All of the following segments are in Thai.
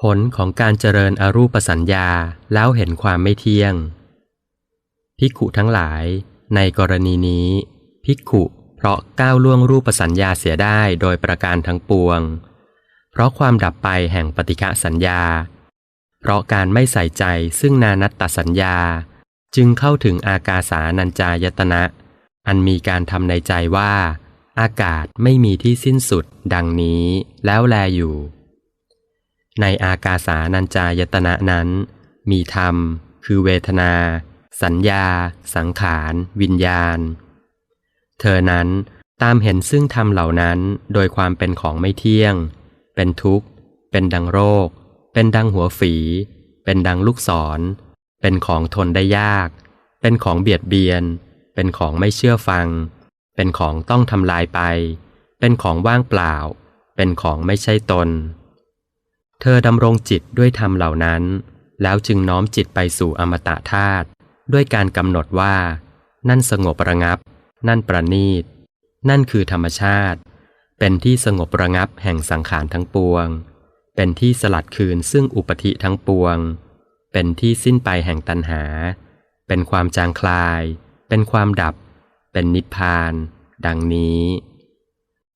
ผลของการเจริญอรูปสัญญาแล้วเห็นความไม่เที่ยงภิกขุทั้งหลายในกรณีนี้ภิกขุเพราะก้าวล่วงรูปสัญญาเสียได้โดยประการทั้งปวง เพราะความดับไปแห่งปฏิฆะสัญญา เพราะการไม่ใส่ใจซึ่งนานัตตสัญญา จึงเข้าถึงอากาสานัญจายตนะ อันมีการทำในใจว่า อากาศไม่มีที่สิ้นสุดดังนี้แล้วแลอยู่ ในอากาสานัญจายตนะนั้น มีธรรม คือเวทนา สัญญา สังขาร วิญญาณ เธอนั้นตามเห็นซึ่งธรรมเหล่านั้นโดยความเป็นของไม่เที่ยง เป็นทุกข์ เป็นดังโรค เป็นดังหัวฝี เป็นดังลูกศร เป็นของทนได้ยาก เป็นของเบียดเบียน เป็นของไม่เชื่อฟัง เป็นของต้องทำลายไป เป็นของว่างเปล่า เป็นของไม่ใช่ตน เธอดำรงจิตด้วยธรรมเหล่านั้น แล้วจึงน้อมจิตไปสู่อมตะธาตุด้วยการกำหนดว่า นั่นสงบระงับ นั่นประณีต นั่นคือธรรมชาติ เป็นที่สงบระงับแห่งสังขารทั้งปวง เป็นที่สลัดคืนซึ่งอุปธิทั้งปวง เป็นที่สิ้นไปแห่งตัณหา เป็นความจางคลาย เป็นความดับ เป็นนิพพาน ดังนี้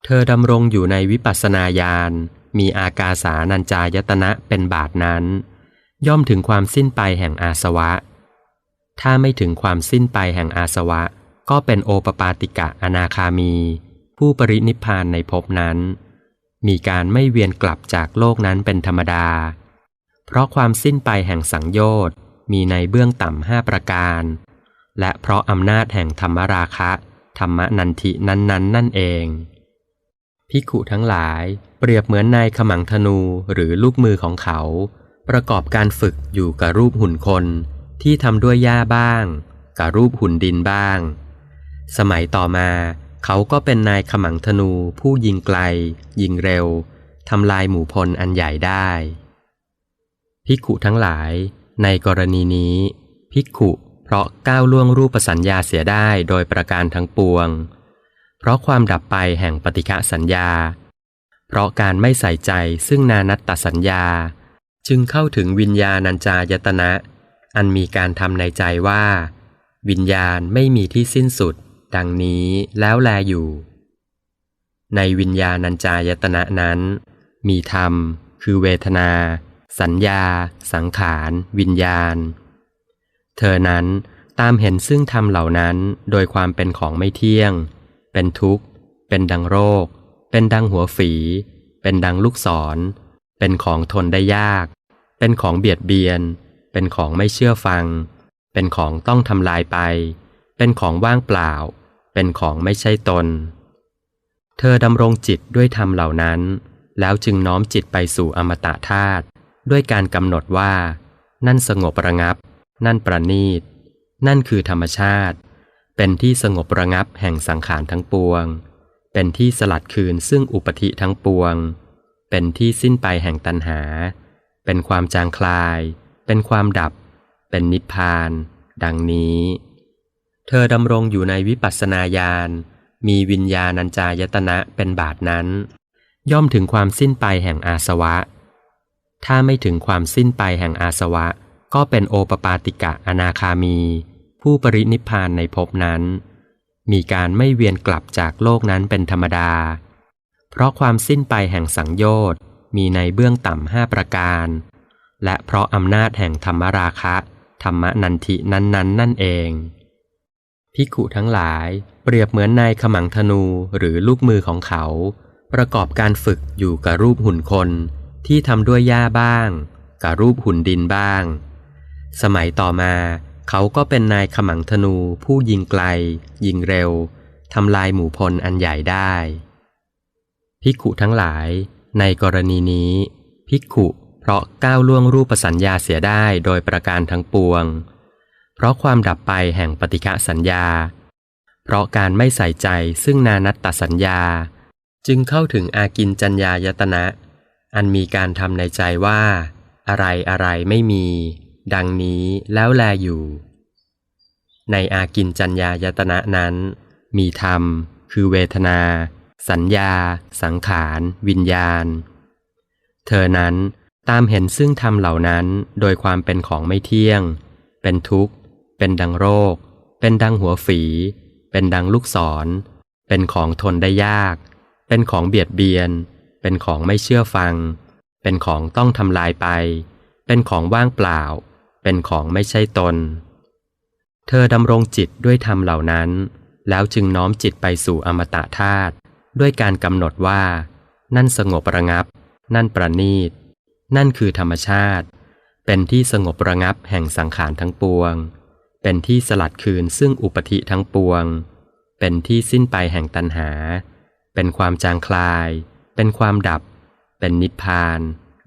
เธอดำรงอยู่ในวิปัสสนาญาณ มีอากาสานัญจายตนะเป็นบาทนั้น ย่อมถึงความสิ้นไปแห่งอาสวะ ถ้าไม่ถึงความสิ้นไปแห่งอาสวะ ก็เป็นโอปปาติกะอนาคามี ผู้ปรินิพพานในภพนั้น มีการไม่เวียนกลับจากโลกนั้นเป็นธรรมดา เพราะความสิ้นไปแห่งสังโยชน์มีในเบื้องต่ำห้าประการ และเพราะอำนาจแห่งธรรมราคะ ธรรมนันทินั้นๆนนนั่นเองภิกุทั้งหลาย เปรียบเหมือนนายขมังธนูหรือลูกมือของเขา ประกอบการฝึกอยู่กับรูปหุ่นคน ที่ทำด้วยหญ้าบ้าง กับรูปหุ่นดินบ้าง สมัยต่อมาเขาก็เป็นนายขมังธนูผู้ยิงไกล ยิงเร็วทำลายหมู่พลอันใหญ่ได้ภิกขุทั้งหลาย ในกรณีนี้ภิกขุเพราะก้าวล่วงรูปสัญญาเสียได้โดยประการทั้งปวง เพราะความดับไปแห่งปฏิฆะสัญญา เพราะการไม่ใส่ใจซึ่งนานัตตสัญญา จึงเข้าถึงวิญญาณัญจายตนะ อันมีการทำในใจว่า วิญญาณไม่มีที่สิ้นสุด ดังนี้แล้วแลอยู่ ในวิญญาณัญจายตนะนั้น มีธรรม คือเวทนา สัญญา สังขาร วิญญาณ เธอนั้นตามเห็นซึ่งธรรมเหล่านั้นโดยความเป็นของไม่เที่ยง เป็นทุกข์ เป็นดังโรค เป็นดังหัวฝี เป็นดังลูกศร เป็นของทนได้ยาก เป็นของเบียดเบียน เป็นของไม่เชื่อฟัง เป็นของต้องทำลายไป เป็นของว่างเปล่า เป็นของไม่ใช่ตน เธอดำรงจิตด้วยธรรมเหล่านั้น แล้วจึงน้อมจิตไปสู่อมตะธาตุด้วยการกำหนดว่า นั่นสงบระงับ นั่นประณีต นั่นคือธรรมชาติ เป็นที่สงบระงับแห่งสังขารทั้งปวง เป็นที่สลัดคืนซึ่งอุปธิทั้งปวง เป็นที่สิ้นไปแห่งตัณหา เป็นความจางคลาย เป็นความดับ เป็นนิพพาน ดังนี้ เธอดำรงอยู่ในวิปัสสนาญาณ มีวิญญาณัญจายตนะเป็นบาทนั้น ย่อมถึงความสิ้นไปแห่งอาสวะ ถ้าไม่ถึงความสิ้นไปแห่งอาสวะ ก็เป็นโอปปาติกะอนาคามี ผู้ปรินิพพานในภพนั้น มีการไม่เวียนกลับจากโลกนั้นเป็นธรรมดา เพราะความสิ้นไปแห่งสังโยชน์มีในเบื้องต่ำห้าประการ และเพราะอำนาจแห่งธรรมราคะ ธรรมนันทินั้นๆนนนั่นเองภิกุทั้งหลายเปรียบเหมือนนายขมังธนูหรือลูกมือของเขา ประกอบการฝึกอยู่กับรูปหุ่นคน ที่ทำด้วยหญ้าบ้าง กับรูปหุ่นดินบ้าง สมัยต่อมา เขาก็เป็นนายขมังธนูผู้ยิงไกล ยิงเร็วทำลายหมู่พลอันใหญ่ได้ภิกขุทั้งหลายในกรณีนี้ภิกขุเพราะก้าวล่วงรูปสัญญาเสียได้โดยประการทั้งปวง เพราะความดับไปแห่งปฏิฆะสัญญา เพราะการไม่ใส่ใจซึ่งนานัตตสัญญา จึงเข้าถึงอากินจัญญายตนะ อันมีการทำในใจว่า อะไรอะไรไม่มี ดังนี้แล้วแลอยู่ ในอากินจัญญายตนะนั้น มีธรรม คือเวทนา สัญญา สังขาร วิญญาณ เธอนั้นตามเห็นซึ่งธรรมเหล่านั้นโดยความเป็นของไม่เที่ยง เป็นทุกข์ เป็นดังโรค เป็นดังหัวฝี เป็นดังลูกศร เป็นของทนได้ยาก เป็นของเบียดเบียน เป็นของไม่เชื่อฟัง เป็นของต้องทำลายไป เป็นของว่างเปล่า เป็นของไม่ใช่ตน เธอดำรงจิตด้วยธรรมเหล่านั้น แล้วจึงน้อมจิตไปสู่อมตะธาตุด้วยการกำหนดว่า นั่นสงบระงับ นั่นประณีต นั่นคือธรรมชาติ เป็นที่สงบระงับแห่งสังขารทั้งปวง เป็นที่สลัดคืนซึ่งอุปธิทั้งปวง เป็นที่สิ้นไปแห่งตัณหา เป็นความจางคลาย เป็นความดับ เป็นนิพพาน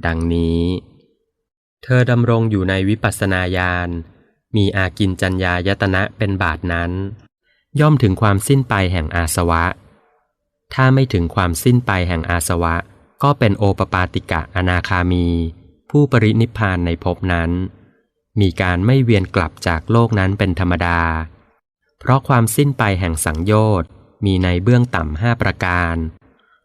ดังนี้ เธอดำรงอยู่ในวิปัสสนาญาณ มีอากินจัญญายตนะเป็นบาทนั้น ย่อมถึงความสิ้นไปแห่งอาสวะ ถ้าไม่ถึงความสิ้นไปแห่งอาสวะ ก็เป็นโอปปาติกะอนาคามี ผู้ปรินิพานในภพนั้น มีการไม่เวียนกลับจากโลกนั้นเป็นธรรมดา เพราะความสิ้นไปแห่งสังโยชน์มีในเบื้องต่ำห้าประการ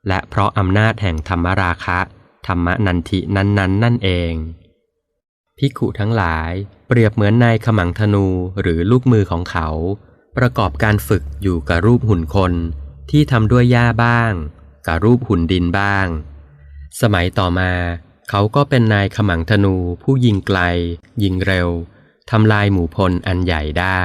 และเพราะอำนาจแห่งธรรมราคะ ธรรมนันทินั้นๆนนนั่นเอง ภิกขุทั้งหลาย เปรียบเหมือนนายขมังธนูหรือลูกมือของเขา ประกอบการฝึกอยู่กับรูปหุ่นคน ที่ทำด้วยหญ้าบ้าง กับรูปหุ่นดินบ้าง สมัยต่อมา เขาก็เป็นนายขมังธนูผู้ยิงไกล ยิงเร็วทำลายหมู่พลอันใหญ่ได้